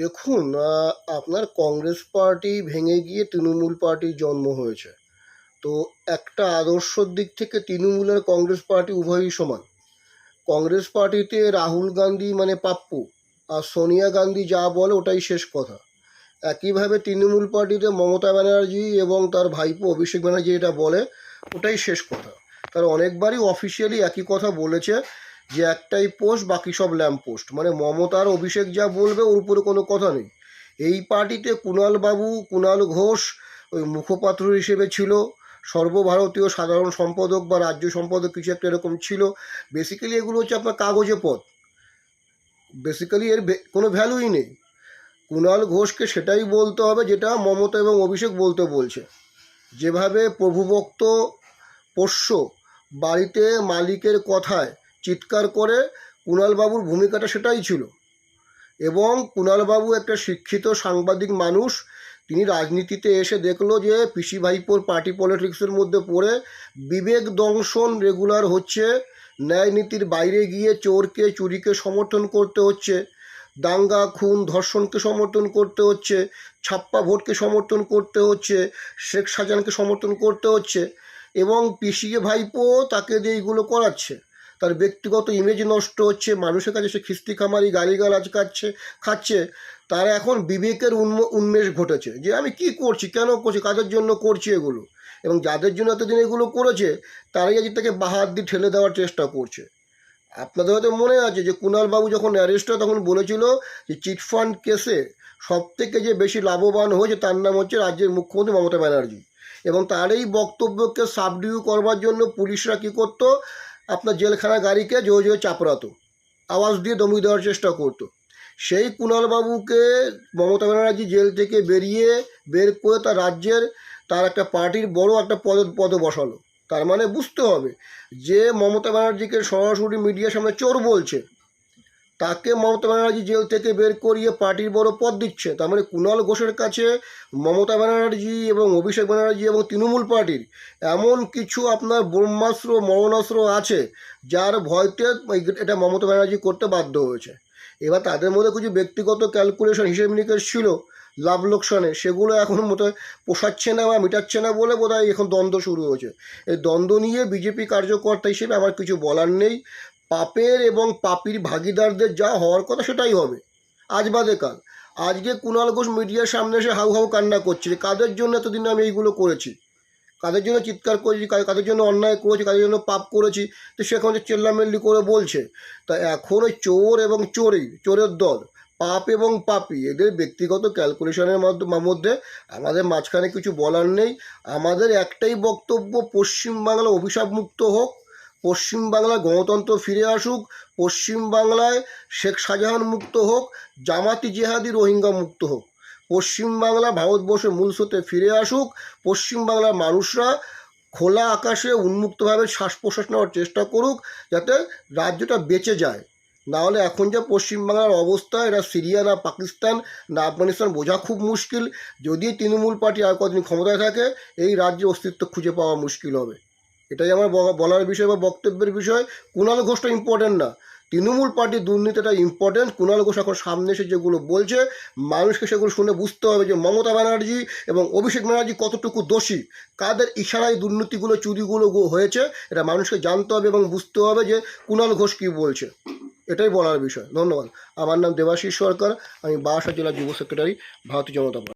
দেখুন আপনার কংগ্রেস পার্টি ভেঙে গিয়ে তৃণমূল পার্টির জন্ম হয়েছে। তো একটা আদর্শর দিক থেকে তৃণমূল আর কংগ্রেস পার্টি উভয়ই সমান। কংগ্রেস পার্টিতে রাহুল গান্ধী মানে পাপ্পু, আর সোনিয়া গান্ধী যা বলে ওটাই শেষ কথা। একইভাবে তৃণমূল পার্টিতে মমতা ব্যানার্জি এবং তার ভাইপো অভিষেক ব্যানার্জি এটা বলে, ওটাই শেষ কথা। তারা অনেকবারই অফিসিয়ালি একই কথা বলেছে যে একটাই পোস্ট, বাকি সব ল্যাম্প পোস্ট। মানে মমতার অভিষেক যা বলবে, ওর উপরে কোনো কথা নেই। এই পার্টিতে কুণাল বাবু কুণাল ঘোষ ওই মুখপাত্র হিসেবে ছিল। সর্বভারতীয় সাধারণ সম্পাদক বা রাজ্য সম্পাদক কিছু একটা এরকম ছিল। বেসিক্যালি এগুলো হচ্ছে আপনার কাগজে পদ বেসিক্যালি এর কোনো ভ্যালুই নেই। কুণাল ঘোষকে সেটাই বলতে হবে, যেটা মমতা এবং অভিষেক বলতে বলছে। যেভাবে প্রভুভক্ত পোষ্য বাড়িতে মালিকের কথায় চিৎকার করে কুণালবাবুর ভূমিকাটা সেটাই ছিল। এবং কুণালবাবু একটা শিক্ষিত সাংবাদিক মানুষ, তিনি রাজনীতিতে এসে দেখল যে পিসি ভাইপোর পার্টি পলিটিক্সের মধ্যে পড়ে বিবেক দংশন রেগুলার হচ্ছে, ন্যায় নীতির বাইরে গিয়ে চোরকে, চুরিকে সমর্থন করতে হচ্ছে, দাঙ্গা, খুন, ধর্ষণকে সমর্থন করতে হচ্ছে, ছাপ্পা ভোটকে সমর্থন করতে হচ্ছে, শেখ শাহজাহানকে সমর্থন করতে হচ্ছে এবং পিসিএ ভাইপো তাকে দিয়ে এইগুলো করাচ্ছে। তার ব্যক্তিগত ইমেজ নষ্ট হচ্ছে, মানুষের কাছে সে খিস্তি খামারি, গালিগালাজ খাচ্ছে খাচ্ছে। তার এখন বিবেকের উন্ম, উন্মেষ ঘটেছে যে আমি কি করছি, কেন করছি, কাদের জন্য করছি এগুলো? এবং যাদের জন্য এতদিন এগুলো করেছে, তারাই আজ তাকে বাহার দিয়ে ঠেলে দেওয়ার চেষ্টা করছে। আপনাদের হয়তো মনে আছে যে কুণালবাবু যখন অ্যারেস্ট হয়, তখন বলেছিল যে চিটফান্ড কেসে সব থেকে যে বেশি লাভবান হয়েছে, তার নাম হচ্ছে রাজ্যের মুখ্যমন্ত্রী মমতা ব্যানার্জি। এবং তার এই বক্তব্যকে সাবডিউ করবার জন্য পুলিশরা কী করতো আপনার জেলখানা গাড়িকে জোরে জোরে চাপড়াতো। আওয়াজ দিয়ে দমিয়ে দেওয়ার চেষ্টা করতো। সেই কুণালবাবুকে মমতা ব্যানার্জি জেল থেকে বেরিয়ে বের করে তার রাজ্যের তার একটা পার্টির বড় একটা পদ পদ বসালো। তার মানে বুঝতে হবে যে মমতা ব্যানার্জিকে সরাসরি মিডিয়ার সামনে চোর বলছে। তাকে মমতা ব্যানার্জি জেল থেকে বের করিয়ে পার্টির বড় পদ দিচ্ছে। তার মানে কুণাল ঘোষের কাছে মমতা ব্যানার্জি এবং অভিষেক ব্যানার্জি এবং তৃণমূল পার্টির এমন কিছু আপনার ব্রহ্মাস্ত্র, মরণাস্ত্র আছে, যার ভয়তে এটা মমতা ব্যানার্জি করতে বাধ্য হয়েছে। এবার তাদের মধ্যে কিছু ব্যক্তিগত ক্যালকুলেশন হিসেব নিকেশ ছিল লাভ লোকসানে, সেগুলো এখন মতো পোষাচ্ছে না বা মেটাচ্ছে না বলে বোধহয় এখন দ্বন্দ্ব শুরু হয়েছে। এই দ্বন্দ্ব নিয়ে বিজেপি কার্যকর্তা হিসেবে আমার কিছু বলার নেই। পাপের এবং পাপির ভাগিদারদের যা হওয়ার কথা সেটাই হবে। আজ বাদে কাল। আজকে কুণাল ঘোষ মিডিয়ার সামনে এসে হাউ হাউ কান্না করছে। কাদের জন্য এতদিন আমি এইগুলো করেছি? কাদের জন্য চিৎকার করেছি? কাদের জন্য অন্যায় করেছি? কাদের জন্য পাপ করেছি? তো সে এখন যে চেল্লামেল্লি করে বলছে, তা এখন ওই চোর এবং চোরই, চোরের দল, পাপ এবং পাপি, এদের ব্যক্তিগত ক্যালকুলেশনের মধ্যে আমাদের মাঝখানে কিছু বলার নেই। আমাদের একটাই বক্তব্য, পশ্চিমবাংলা অভিশাপ মুক্ত হোক পশ্চিমবাংলা গণতন্ত্র ফিরে আসুক পশ্চিমবাংলায় শেখ শাহজাহান মুক্ত হোক, জামাতি জেহাদি রোহিঙ্গা মুক্ত হোক। পশ্চিমবাংলা ভারতবর্ষের মূল ফিরে আসুক পশ্চিমবাংলার মানুষরা খোলা আকাশে উন্মুক্তভাবে শ্বাস প্রশ্বাস নেওয়ার চেষ্টা করুক, যাতে রাজ্যটা বেঁচে যায়। নাহলে এখন যে পশ্চিমবাংলার অবস্থা এটা সিরিয়া না পাকিস্তান না আফগানিস্তান, বোঝা খুব মুশকিল। যদি তৃণমূল পার্টি আর কদিন ক্ষমতায় থাকে, এই রাজ্যে অস্তিত্ব খুঁজে পাওয়া মুশকিল হবে। এটাই আমার বলার বিষয় বা বক্তব্যের বিষয়। কুণাল ঘোষটা ইম্পর্টেন্ট না। তৃণমূল পার্টির দুর্নীতিটা ইম্পর্টেন্ট কুণাল ঘোষ এখন সামনে এসে যেগুলো বলছে, মানুষকে সেগুলো শুনে বুঝতে হবে যে মমতা ব্যানার্জি এবং অভিষেক ব্যানার্জি কতটুকু দোষী। কাদের ইশারায় দুর্নীতিগুলো, চুরিগুলো হয়েছে, এটা মানুষকে জানতে হবে এবং বুঝতে হবে যে কুণাল ঘোষ কী বলছে। এটাই বলার বিষয়। ধন্যবাদ। আমার নাম দেবাশিস সরকার। আমি বারাসাত জেলা যুব সেক্রেটারি, ভারতীয় জনতা পার্টি।